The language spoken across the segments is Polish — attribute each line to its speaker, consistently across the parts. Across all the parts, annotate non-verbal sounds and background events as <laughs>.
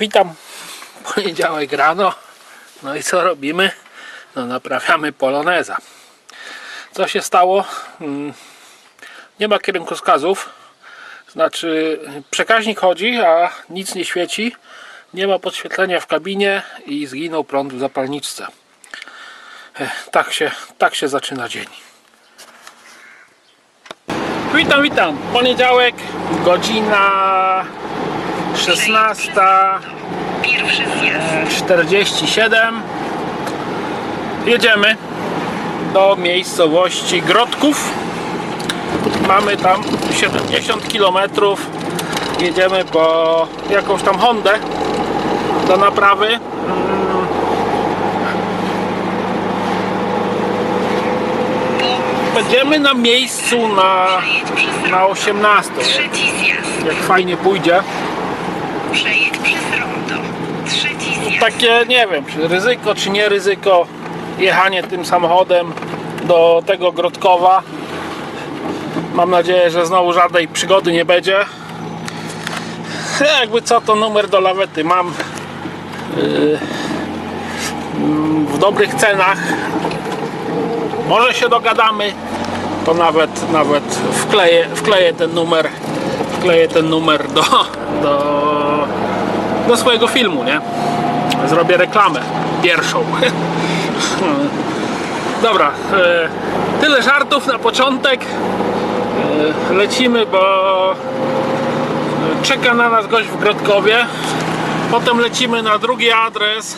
Speaker 1: Witam. Poniedziałek rano. No i co robimy? No naprawiamy poloneza. Co się stało? Mm, Nie ma kierunkowskazów. Znaczy przekaźnik chodzi, a nic nie świeci. Nie ma podświetlenia w kabinie i zginął prąd w zapalniczce. Tak się, tak się zaczyna dzień. Witam, witam. Poniedziałek, godzina 16.
Speaker 2: Pierwszy zjazd.
Speaker 1: 47 jedziemy do miejscowości Grodków mamy tam 70 km jedziemy po jakąś tam Hondę do naprawy będziemy na miejscu na, na 18
Speaker 2: Trzeci zjazd.
Speaker 1: jak fajnie pójdzie
Speaker 2: przez rondo. Trzeci zjazd.
Speaker 1: takie, nie wiem, czy ryzyko, czy nie ryzyko, jechanie tym samochodem do tego Grodkowa. Mam nadzieję, że znowu żadnej przygody nie będzie. Jakby co, to numer do lawety mam yy, w dobrych cenach. Może się dogadamy, to nawet, nawet wkleję, wkleję ten numer, wkleję ten numer do, do, do swojego filmu, nie? zrobię reklamę pierwszą. <laughs> Dobra, e, tyle żartów na początek. E, Lecimy, bo czeka na nas gość w Grodkowie. Potem lecimy na drugi adres.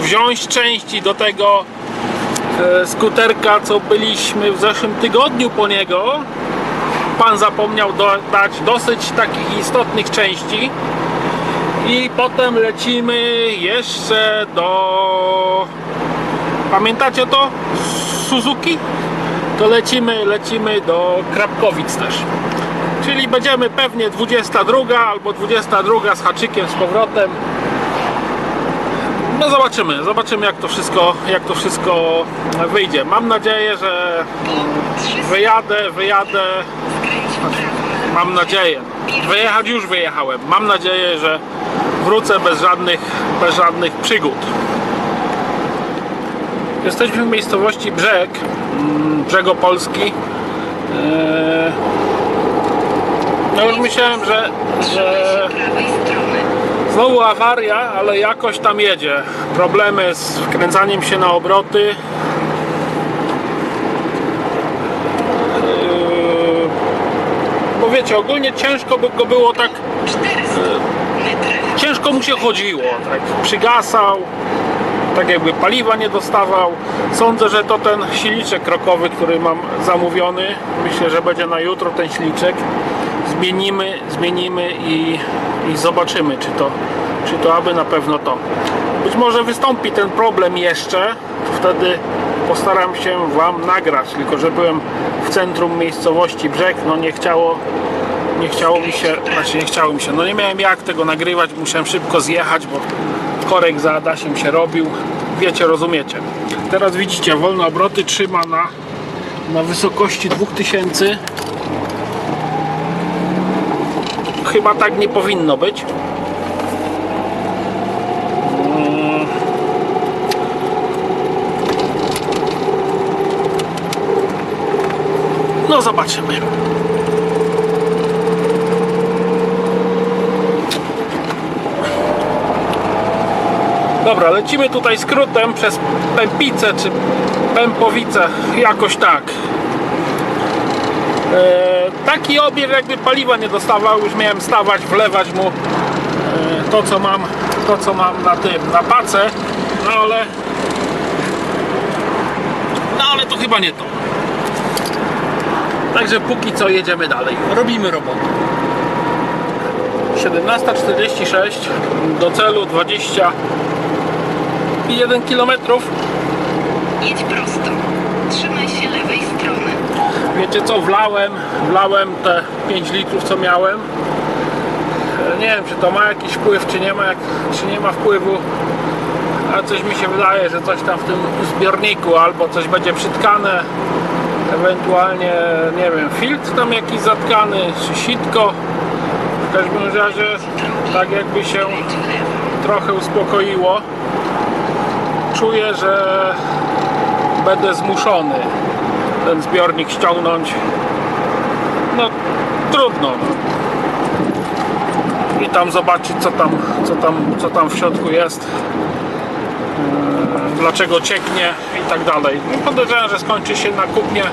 Speaker 1: Wziąć części do tego e, skuterka, co byliśmy w zeszłym tygodniu po niego. Pan zapomniał dać dosyć takich istotnych części. I potem lecimy jeszcze do. Pamiętacie to? Suzuki? To lecimy, lecimy do Krapkowic też. Czyli będziemy pewnie 22 albo 22 z haczykiem z powrotem. No zobaczymy, zobaczymy jak to wszystko, jak to wszystko wyjdzie. Mam nadzieję, że
Speaker 2: Po 300
Speaker 1: wyjadę, wyjadę. Mam nadzieję. Wyjechać już wyjechałem. Mam nadzieję, że wrócę bez żadnych, bez żadnych przygód. Jesteśmy w miejscowości Brzeg, mm, Brzegopolski. Eee, No już myślałem, że, że znowu awaria, ale jakoś tam jedzie. Problemy z wkręcaniem się na obroty. Eee, Bo wiecie, ogólnie ciężko by go było tak
Speaker 2: 400 metry.
Speaker 1: Ciężko mu się chodziło, tak przygasał, tak jakby paliwa nie dostawał. Sądzę, że to ten silniczek rokowy, który mam zamówiony, myślę, że będzie na jutro ten silniczek. Zmienimy, zmienimy i, i zobaczymy, czy to, czy to aby na pewno to. Być może wystąpi ten problem jeszcze, wtedy postaram się Wam nagrać, tylko że byłem w centrum miejscowości Brzeg, no nie chciało nie chciało mi się, znaczy nie chciało mi się, no nie miałem jak tego nagrywać, musiałem szybko zjechać, bo korek za Adasiem się robił, wiecie, rozumiecie. Teraz widzicie, wolne obroty trzyma na, na wysokości 2000. Chyba tak nie powinno być. No zobaczymy. Dobra, lecimy tutaj skrótem przez Pępice czy Pępowice, jakoś tak. E, taki obieg jakby paliwa nie dostawał, już miałem stawać, wlewać mu e, to co mam, to co mam na tym, na pace, no ale no ale to chyba nie to. Także póki co jedziemy dalej, robimy robotę. 17.46 do celu 20 i 1 km.
Speaker 2: Jedź prosto. Trzymaj się lewej strony.
Speaker 1: Wiecie co, wlałem, wlałem te 5 litrów co miałem. E, Nie wiem czy to ma jakiś wpływ, czy nie ma, jak, czy nie ma wpływu. Ale coś mi się wydaje, że coś tam w tym zbiorniku albo coś będzie przytkane. Ewentualnie, nie wiem, filtr tam jakiś zatkany, czy sitko. W każdym razie tak jakby się trochę uspokoiło. Czuję, że będę zmuszony ten zbiornik ściągnąć. No trudno. I tam zobaczyć co tam, co tam, co tam w środku jest. Yy, Dlaczego cieknie i tak dalej. No, Podejrzewam, że skończy się na kupnie,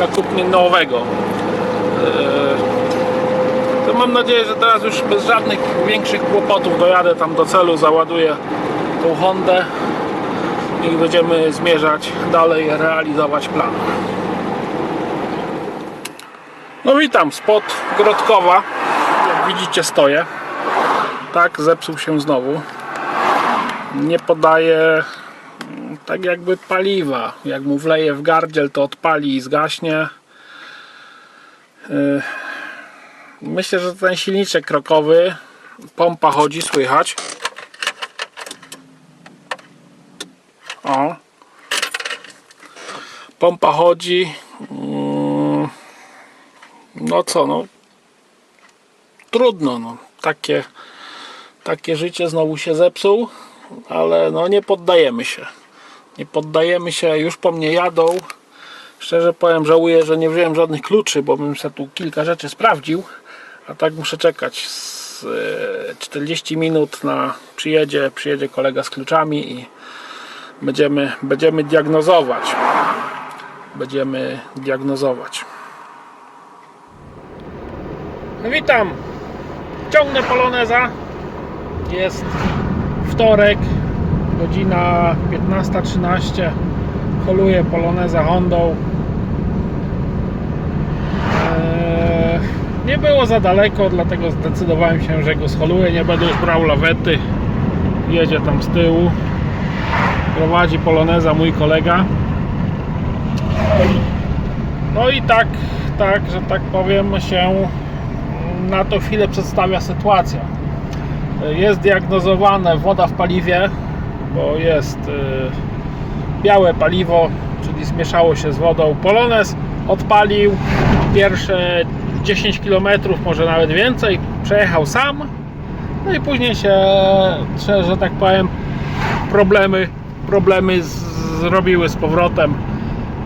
Speaker 1: na kupnie nowego. Yy, to mam nadzieję, że teraz już bez żadnych większych kłopotów dojadę tam do celu, załaduję tą Hondę i będziemy zmierzać dalej, realizować plan. No witam, spod Grodkowa. Jak widzicie stoję. Tak, zepsuł się znowu. Nie podaje mm, tak jakby paliwa. Jak mu wleje w gardziel, to odpali i zgaśnie. Yy, Myślę, że ten silniczek krokowy, pompa chodzi, słychać. O. Pompa chodzi. Mm, No co, no. Trudno, no. Takie, takie życie znowu się zepsuł, ale no nie poddajemy się. Nie poddajemy się, już po mnie jadą. Szczerze powiem, żałuję, że nie wziąłem żadnych kluczy, bo bym sobie tu kilka rzeczy sprawdził. A tak muszę czekać z e, 40 minut na przyjedzie, przyjedzie kolega z kluczami i będziemy, będziemy diagnozować. Będziemy diagnozować. No witam. Ciągnę poloneza. Jest wtorek, godzina 15.13. Holuję poloneza Hondą. Eee, nie było za daleko, dlatego zdecydowałem się, że go scholuję. Nie będę już brał lawety. Jedzie tam z tyłu. Prowadzi poloneza mój kolega. No i tak, tak, że tak powiem, się na to chwilę przedstawia sytuacja. Jest diagnozowane woda w paliwie, bo jest y, białe paliwo, czyli zmieszało się z wodą. Polonez odpalił pierwsze 10 km, może nawet więcej, przejechał sam. No i później się, że, że tak powiem, problemy, problemy z, zrobiły z powrotem.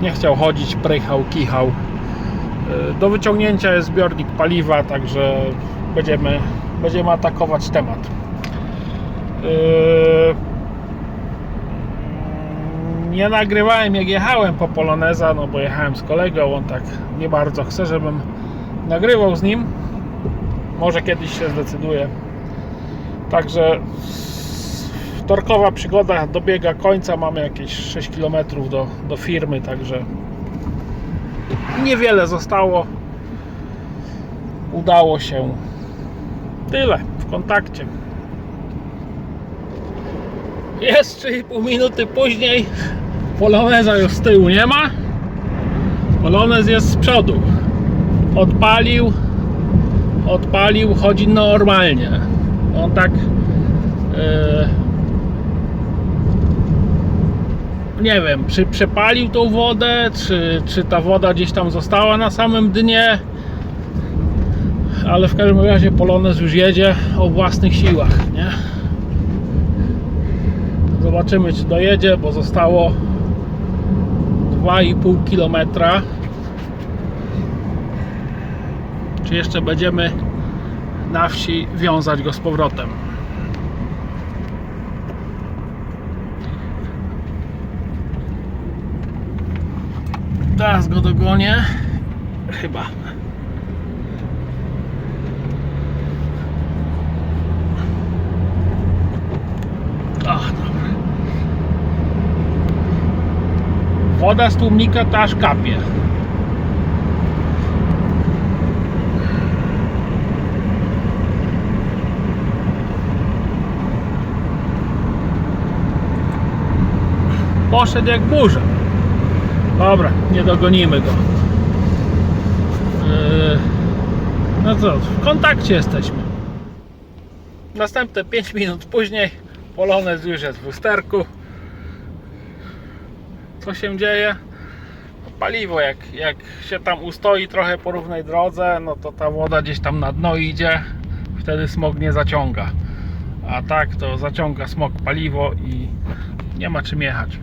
Speaker 1: Nie chciał chodzić, prychał, kichał. Y, Do wyciągnięcia jest zbiornik paliwa, także będziemy, będziemy atakować temat. Yy, nie nagrywałem jak jechałem po Poloneza, no bo jechałem z kolegą, on tak nie bardzo chce, żebym nagrywał z nim. Może kiedyś się zdecyduje. Także wtorkowa przygoda dobiega końca, mamy jakieś 6 km do, do firmy, także niewiele zostało. Udało się tyle w kontakcie. Jest 3,5 minuty później. Poloneza już z tyłu nie ma. Polonez jest z przodu. Odpalił. Odpalił, chodzi normalnie. On tak. e, nie wiem, czy przepalił tą wodę, czy, czy ta woda gdzieś tam została na samym dnie. Ale w każdym razie Polonez już jedzie o własnych siłach, nie? Zobaczymy czy dojedzie, bo zostało 2,5 km. Czy jeszcze będziemy na wsi wiązać go z powrotem. Teraz go dogonię. Chyba. Ach, dobra. Woda z tłumnika to aż kapie. Poszedł jak burza. Dobra, nie dogonimy go. Yy, No co, w kontakcie jesteśmy. Następne 5 minut później Polonez już jest w lusterku. Co się dzieje? Paliwo jak, jak się tam ustoi trochę po równej drodze, no to ta woda gdzieś tam na dno idzie. wtedy smog nie zaciąga. A tak to zaciąga smog paliwo i nie ma czym jechać.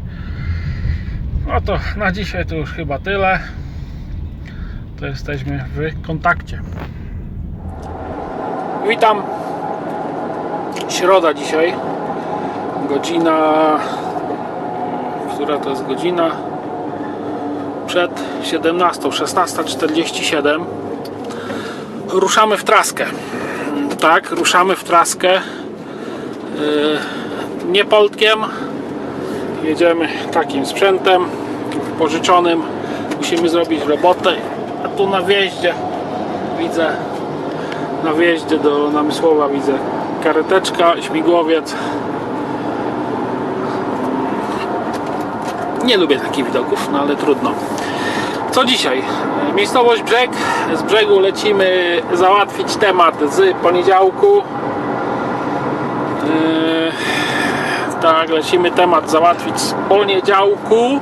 Speaker 1: No to na dzisiaj to już chyba tyle. To jesteśmy w kontakcie. Witam. Środa dzisiaj. Godzina. Która to jest godzina? Przed 17, 16.47. Ruszamy w traskę. Tak, ruszamy w traskę. Yy, nie Poltkiem. Jedziemy takim sprzętem pożyczonym. Musimy zrobić robotę. A tu na wjeździe widzę na wjeździe do Namysłowa widzę kareteczka, śmigłowiec. Nie lubię takich widoków, no ale trudno. Co dzisiaj? Miejscowość Brzeg. Z brzegu lecimy załatwić temat z poniedziałku. Tak, lecimy temat załatwić z poniedziałku.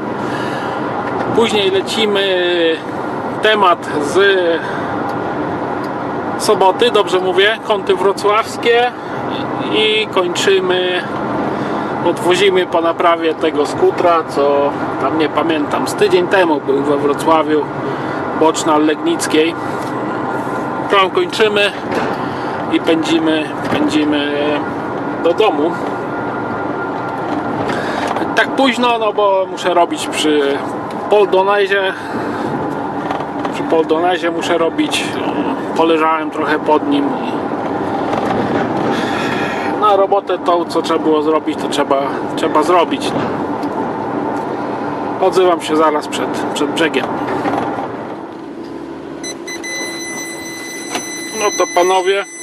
Speaker 1: Później lecimy temat z soboty, dobrze mówię, kąty wrocławskie i kończymy, odwozimy po naprawie tego skutra, co tam nie pamiętam, z tydzień temu był we Wrocławiu, boczna Legnickiej. Tam kończymy i pędzimy, pędzimy do domu. Tak późno, no bo muszę robić przy Poldonezie przy Poldonezie muszę robić. Poleżałem trochę pod nim. Na robotę tą, co trzeba było zrobić, to trzeba, trzeba zrobić. No. Odzywam się zaraz przed, przed brzegiem. No to panowie.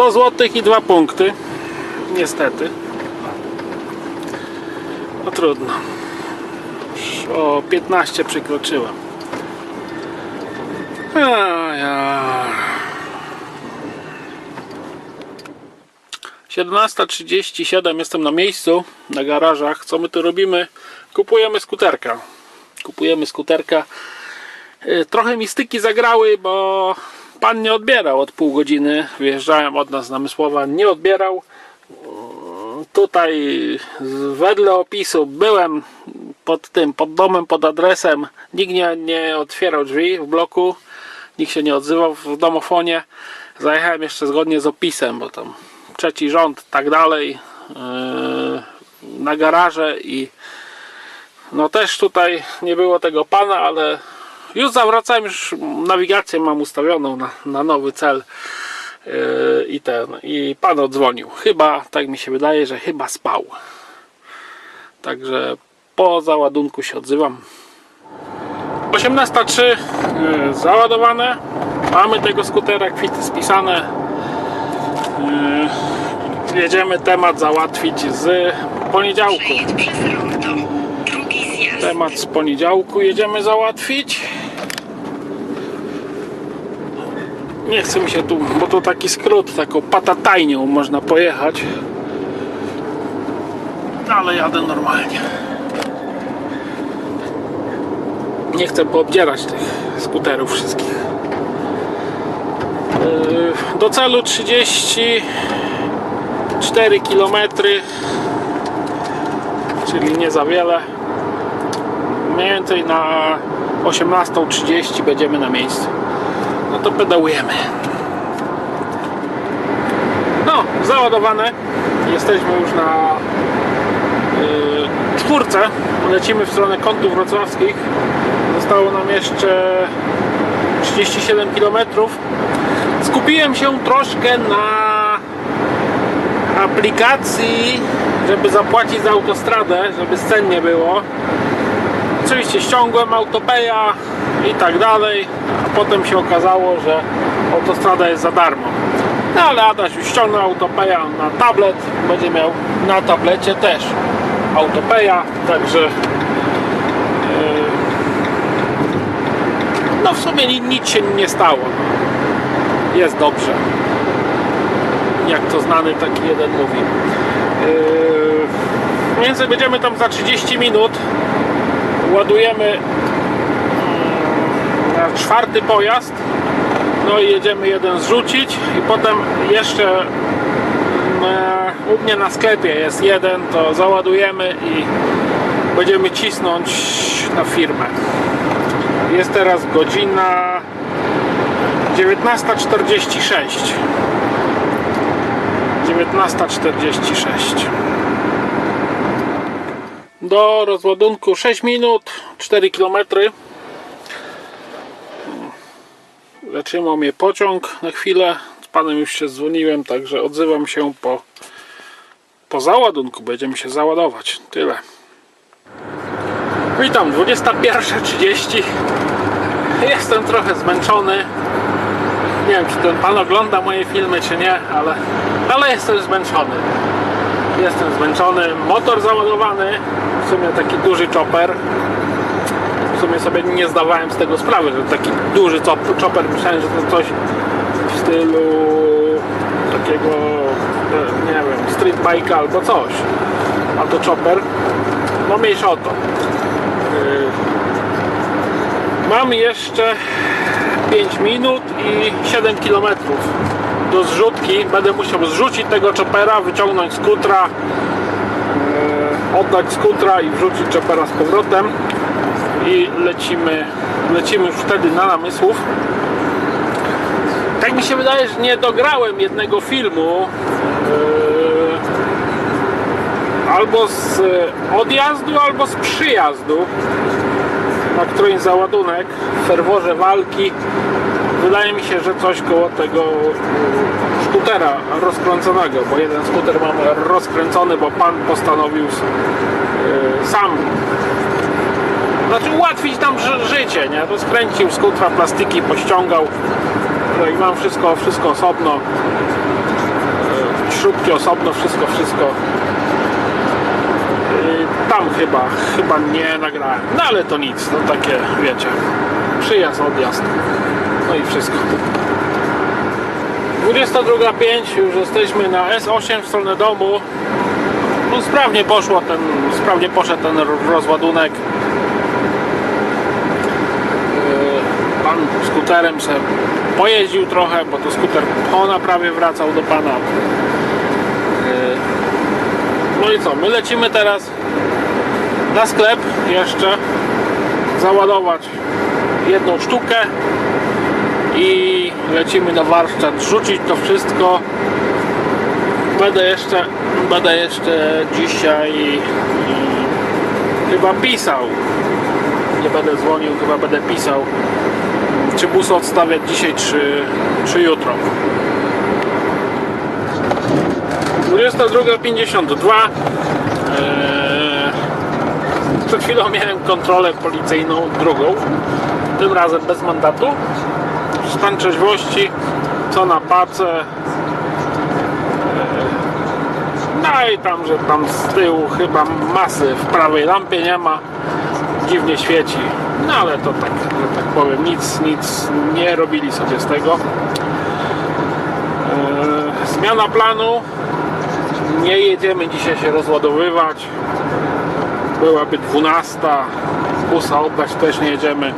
Speaker 1: Sto złotych i dwa punkty. Niestety. No trudno. Już o 15 przekroczyłem. Ja. 17.37 jestem na miejscu, na garażach. Co my tu robimy? Kupujemy skuterka. Kupujemy skuterka. Y, Trochę mi styki zagrały, bo pan nie odbierał od pół godziny. Wyjeżdżałem od nas z Namysłowa, nie odbierał tutaj wedle opisu byłem pod tym, pod domem, pod adresem. Nikt nie, nie otwierał drzwi w bloku, nikt się nie odzywał w domofonie. Zajechałem jeszcze zgodnie z opisem, bo tam trzeci rząd, tak dalej, yy, na garaże i no też tutaj nie było tego pana, ale już zawracałem, już nawigację mam ustawioną na, na nowy cel. Yy, i ten i pan odzwonił. Chyba tak mi się wydaje, że chyba spał. Także po załadunku się odzywam. 18.03 yy, załadowane. Mamy tego skutera kwity spisane. Yy, jedziemy temat załatwić z poniedziałku. Temat z poniedziałku jedziemy załatwić. Nie chce mi się tu, bo to taki skrót, taką patatajnią można pojechać. Ale jadę normalnie. Nie chcę poobdzierać tych skuterów wszystkich. Yy, Do celu 34 km, czyli nie za wiele mniej więcej na 18.30 będziemy na miejscu. No to pedałujemy. No, załadowane. Jesteśmy już na yy, czwórce. Lecimy w stronę kątów wrocławskich. Zostało nam jeszcze 37 km. Skupiłem się troszkę na aplikacji, żeby zapłacić za autostradę, żeby scen nie było. Oczywiście ściągłem autopeja i tak dalej, a potem się okazało, że autostrada jest za darmo. No ale Adaś już ściągnął autopeja na tablet, będzie miał na tablecie też autopeja, także yy, no w sumie ni- nic się nie stało. Jest dobrze. Jak to znany taki jeden mówi. Yy, mniej będziemy tam za 30 minut ładujemy czwarty pojazd. No i jedziemy jeden zrzucić i potem jeszcze mm, e, u mnie na sklepie jest jeden, to załadujemy i będziemy cisnąć na firmę. Jest teraz godzina 19.46. 19.46. Do rozładunku 6 minut, 4 km. Zatrzymał mnie pociąg na chwilę. Z panem już się dzwoniłem, także odzywam się po, po załadunku. Będziemy się załadować. Tyle. Witam, 21.30. Jestem trochę zmęczony. Nie wiem, czy ten pan ogląda moje filmy, czy nie, ale, ale jestem zmęczony. Jestem zmęczony. Motor załadowany. W sumie taki duży chopper. W sumie sobie nie zdawałem z tego sprawy, że taki duży chopper. Myślałem, że to coś w stylu takiego, e, nie wiem, street bike albo coś. A to chopper. No mniejsza o to. Yy, Mam jeszcze 5 minut i 7 km do zrzutki. Będę musiał zrzucić tego chopera, wyciągnąć skutra, yy, oddać skutra i wrzucić chopera z powrotem i lecimy, lecimy już wtedy na namysłów. Tak mi się wydaje, że nie dograłem jednego filmu yy, albo z odjazdu, albo z przyjazdu na którymś załadunek w ferworze walki wydaje mi się, że coś koło tego e, skutera rozkręconego, bo jeden skuter mam rozkręcony, bo pan postanowił e, sam znaczy ułatwić nam ży- życie, nie? Rozkręcił skutra, plastiki pościągał no i mam wszystko, wszystko osobno śrubki osobno, wszystko, wszystko Y, Tam chyba, chyba nie nagrałem. No ale to nic, no takie wiecie. Przyjazd, odjazd. No i wszystko. 22.05 już jesteśmy na S8 w stronę domu. No sprawnie poszło ten, sprawnie poszedł ten ro- rozładunek. Yy, Pan skuterem se pojeździł trochę, bo to skuter po naprawie wracał do pana. Yy, no i co, my lecimy teraz na sklep jeszcze załadować jedną sztukę i lecimy na warsztat rzucić to wszystko. Będę jeszcze będę jeszcze dzisiaj mm, chyba pisał. Nie będę dzwonił, chyba będę pisał czy bus odstawiać dzisiaj czy, czy jutro? 22.52 Eee, Przed chwilą miałem kontrolę policyjną, drugą. Tym razem bez mandatu. Stan trzeźwości Co na pace. Eee, No i tam, że tam z tyłu chyba masy w prawej lampie nie ma. Dziwnie świeci. No ale to tak, powiem Nic, nic nie robili sobie z tego Eee, Zmiana planu nie jedziemy dzisiaj się rozładowywać. Byłaby 12. Busa oddać też nie jedziemy.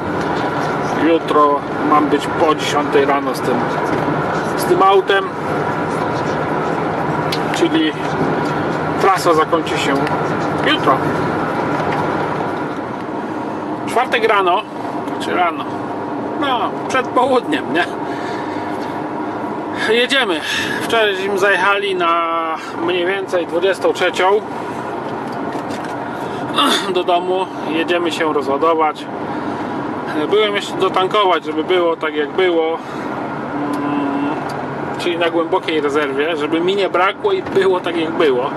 Speaker 1: Jutro mam być po 10 rano z tym, z tym autem. Czyli trasa zakończy się jutro. Czwartek rano, rano, no przed południem, nie? Jedziemy. Wczoraj żeśmy zajechali na mniej więcej 23 <clears throat> do domu. Jedziemy się rozładować. Byłem jeszcze dotankować, żeby było tak jak było. Mm, Czyli na głębokiej rezerwie, żeby mi nie brakło i było tak jak było. Eee,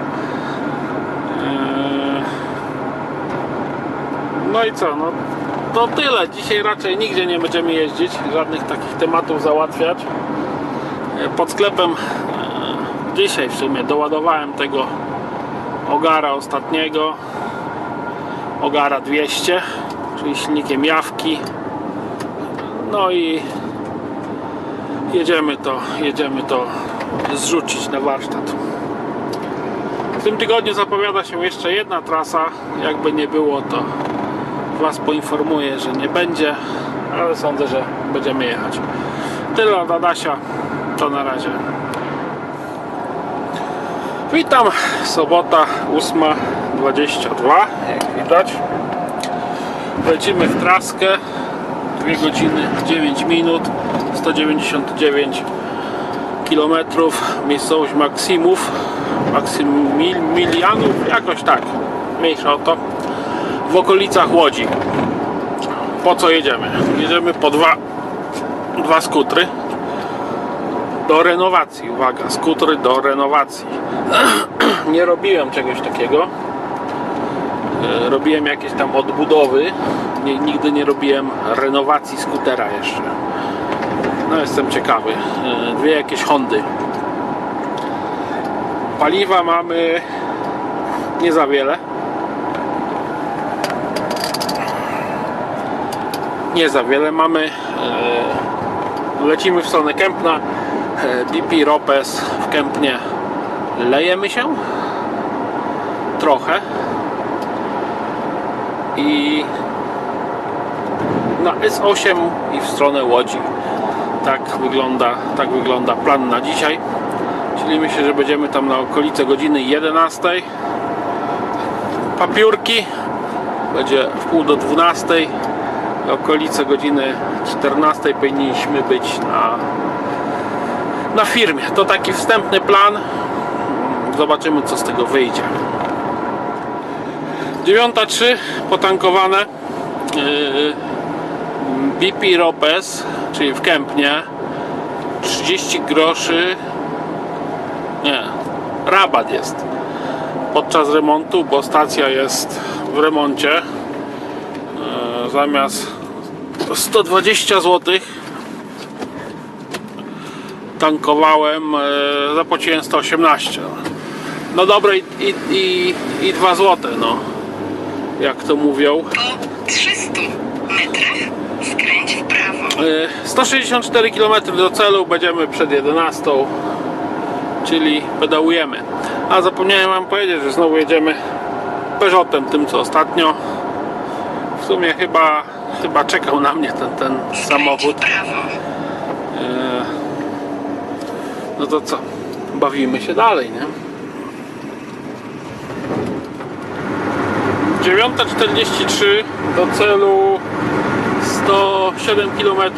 Speaker 1: No i co? No, to tyle. Dzisiaj raczej nigdzie nie będziemy jeździć, żadnych takich tematów załatwiać. Pod sklepem e, dzisiaj w sumie doładowałem tego ogara ostatniego. Ogara 200 czyli silnikiem jawki. No i jedziemy to jedziemy to zrzucić na warsztat. W tym tygodniu zapowiada się jeszcze jedna trasa. Jakby nie było to was poinformuję, że nie będzie ale sądzę, że będziemy jechać. Tyle od Adasia, to na razie. Witam, sobota 8.22, jak widać. Lecimy w traskę, 2 godziny 9 minut, 199 kilometrów, miejscowość Maksimów, Maksymilianów, jakoś tak, mniejsza o to, w okolicach Łodzi. Po co jedziemy? Jedziemy po dwa, dwa skutry do renowacji. Uwaga, skutry do renowacji. <clears throat> Nie robiłem czegoś takiego. E, Robiłem jakieś tam odbudowy. Nie, nigdy nie robiłem renowacji skutera jeszcze. No jestem ciekawy. E, Dwie jakieś Hondy. Paliwa mamy nie za wiele. Nie za wiele mamy. E, Lecimy w stronę Kępna. E, BP Ropes w Kępnie. Lejemy się. Trochę. I na S8 i w stronę Łodzi. Tak wygląda, tak wygląda plan na dzisiaj. Czyli myślę, że będziemy tam na okolice godziny 11. Papiórki będzie w pół do 12. Okolice godziny 14 powinniśmy być na, na firmie. To taki wstępny plan. Zobaczymy co z tego wyjdzie. 9.3 potankowane. Yy, BP Ropes, czyli w Kępnie 30 groszy nie, rabat jest podczas remontu, bo stacja jest w remoncie E, zamiast 120 zł tankowałem e, zapłaciłem 118 no dobre i, i, i, i 2 zł no jak to mówią
Speaker 2: Po 300 metrach skręć w prawo.
Speaker 1: E, 164 km do celu, będziemy przed 11, czyli pedałujemy. A zapomniałem Wam powiedzieć, że znowu jedziemy Peugeotem, tym co ostatnio. W sumie chyba, chyba czekał na mnie ten, ten samochód. E, No to co? Bawimy się dalej, nie? 9.43 do celu 107 km.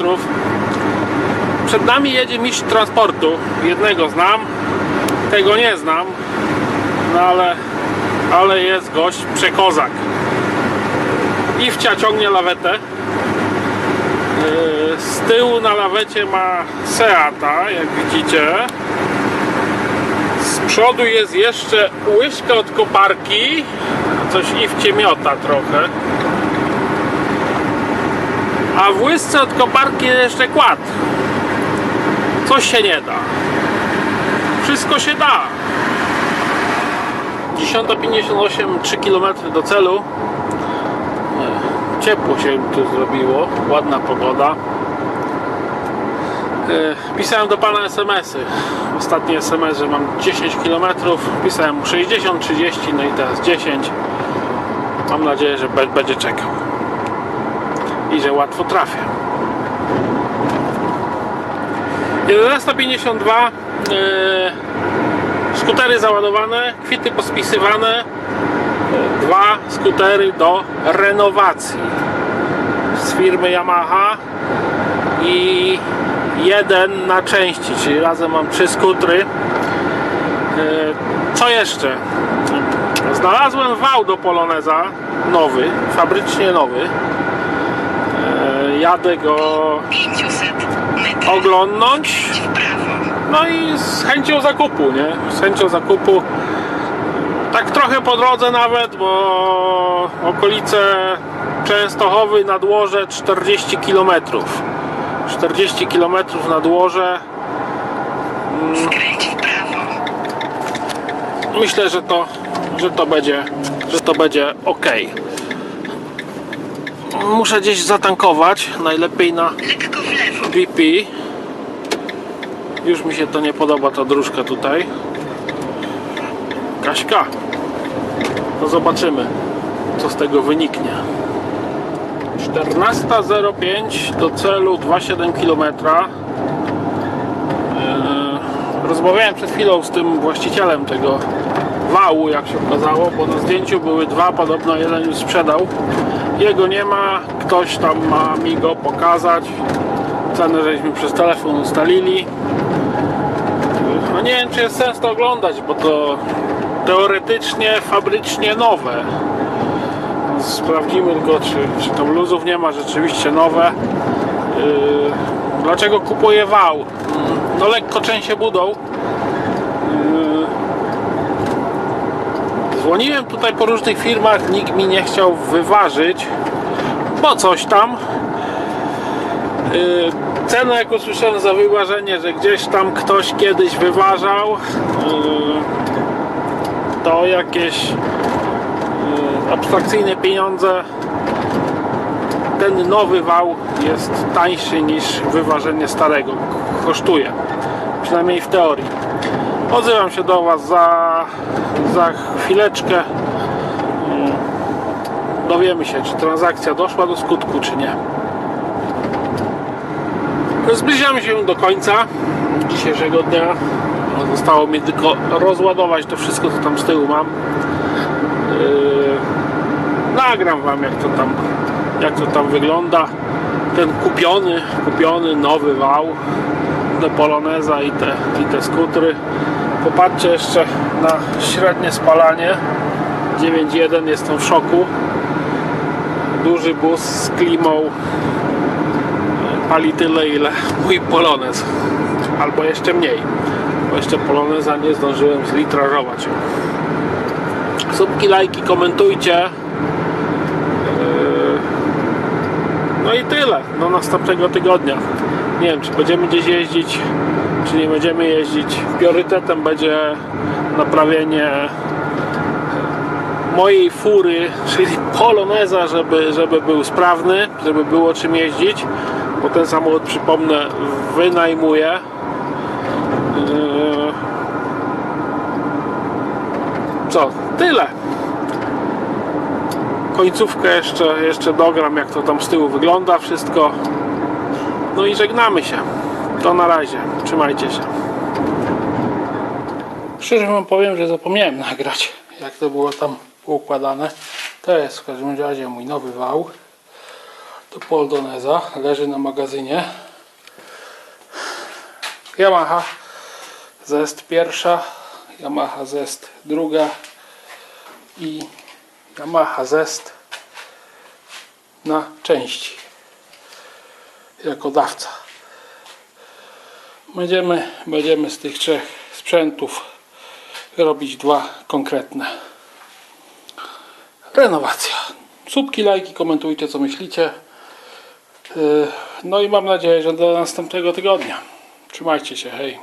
Speaker 1: Przed nami jedzie mistrz transportu. Jednego znam, tego nie znam, no ale, ale jest gość przekozak. Iwcia ciągnie lawetę. Yy, Z tyłu na lawecie ma Seata, jak widzicie. Z przodu jest jeszcze łyżka od koparki. Coś Iwcie miota trochę. A w łyżce od koparki jeszcze kład. Coś się nie da. Wszystko się da. 10.58, 3 km do celu. Ciepło się tu zrobiło, ładna pogoda. E, Pisałem do pana SMS-y. Ostatni SMS, że mam 10 km. Pisałem mu 60, 30, no i teraz 10. Mam nadzieję, że będzie czekał. I że łatwo trafię. 11.52 e, Skutery załadowane, kwity pospisywane dwa skutery do renowacji z firmy Yamaha i jeden na części, czyli razem mam trzy skutry. E, Co jeszcze? Znalazłem wał do Poloneza nowy, fabrycznie nowy. E, Jadę go
Speaker 2: 500 metrów
Speaker 1: oglądnąć. No i z chęcią zakupu, nie? Z chęcią zakupu. Tak trochę po drodze nawet, bo okolice Częstochowy nadłoże 40 km. 40 km nadłoże.
Speaker 2: Skręć w prawo.
Speaker 1: Myślę, że to, że to będzie, że to będzie ok. Muszę gdzieś zatankować, najlepiej na
Speaker 2: Lekko w lewo.
Speaker 1: BP. Już mi się to nie podoba, ta dróżka tutaj. No zobaczymy, co z tego wyniknie. 14.05 do celu 2,7 km. Eee, Rozmawiałem przed chwilą z tym właścicielem tego wału, jak się okazało, bo na zdjęciu były dwa, podobno jeden już sprzedał. Jego nie ma, ktoś tam ma mi go pokazać. Cenę żeśmy przez telefon ustalili. No nie wiem, czy jest sens to oglądać, bo to teoretycznie, fabrycznie nowe. Sprawdzimy tylko, czy, czy tam luzów nie ma, rzeczywiście nowe. Yy, dlaczego kupuję wał? Mm, No lekko część się budą. Yy, dzwoniłem tutaj po różnych firmach, nikt mi nie chciał wyważyć, bo coś tam. Yy, Cenę jak usłyszałem za wyważenie, że gdzieś tam ktoś kiedyś wyważał, yy, to jakieś yy, abstrakcyjne pieniądze. Ten nowy wał jest tańszy niż wyważenie starego. Kosztuje. Przynajmniej w teorii. Odzywam się do Was za, za chwileczkę. Yy, Dowiemy się, czy transakcja doszła do skutku, czy nie. Zbliżamy się do końca dzisiejszego dnia. Zostało mi tylko rozładować to wszystko, co tam z tyłu mam. Yy, nagram Wam, jak to tam, jak to tam wygląda. Ten kupiony, kupiony nowy wał do Poloneza i te, i te skutry. Popatrzcie jeszcze na średnie spalanie. 9.1 jestem w szoku. Duży bus z klimą pali tyle, ile mój polonez. Albo jeszcze mniej. Bo jeszcze poloneza nie zdążyłem zlitrażować. Subki, lajki, komentujcie. Yy, No i tyle. Do następnego tygodnia. Nie wiem, czy będziemy gdzieś jeździć, czy nie będziemy jeździć. Priorytetem będzie naprawienie mojej fury, czyli poloneza, żeby, żeby był sprawny, żeby było czym jeździć, bo ten samochód, przypomnę, wynajmuję. Yy, Co? Tyle. Końcówkę jeszcze, jeszcze dogram, jak to tam z tyłu wygląda wszystko. No i żegnamy się. To na razie. Trzymajcie się. Szczerze wam powiem, że zapomniałem <laughs> nagrać, jak to było tam poukładane. To jest w każdym razie mój nowy wał. To Poldoneza. Leży na magazynie. Yamaha Zest pierwsza, Yamaha Zest druga i Yamaha Zest na części jako dawca. Będziemy, będziemy z tych trzech sprzętów robić dwa konkretne. Renowacja. Subki, lajki, komentujcie co myślicie. Yy, No i mam nadzieję, że do następnego tygodnia. Trzymajcie się, hej.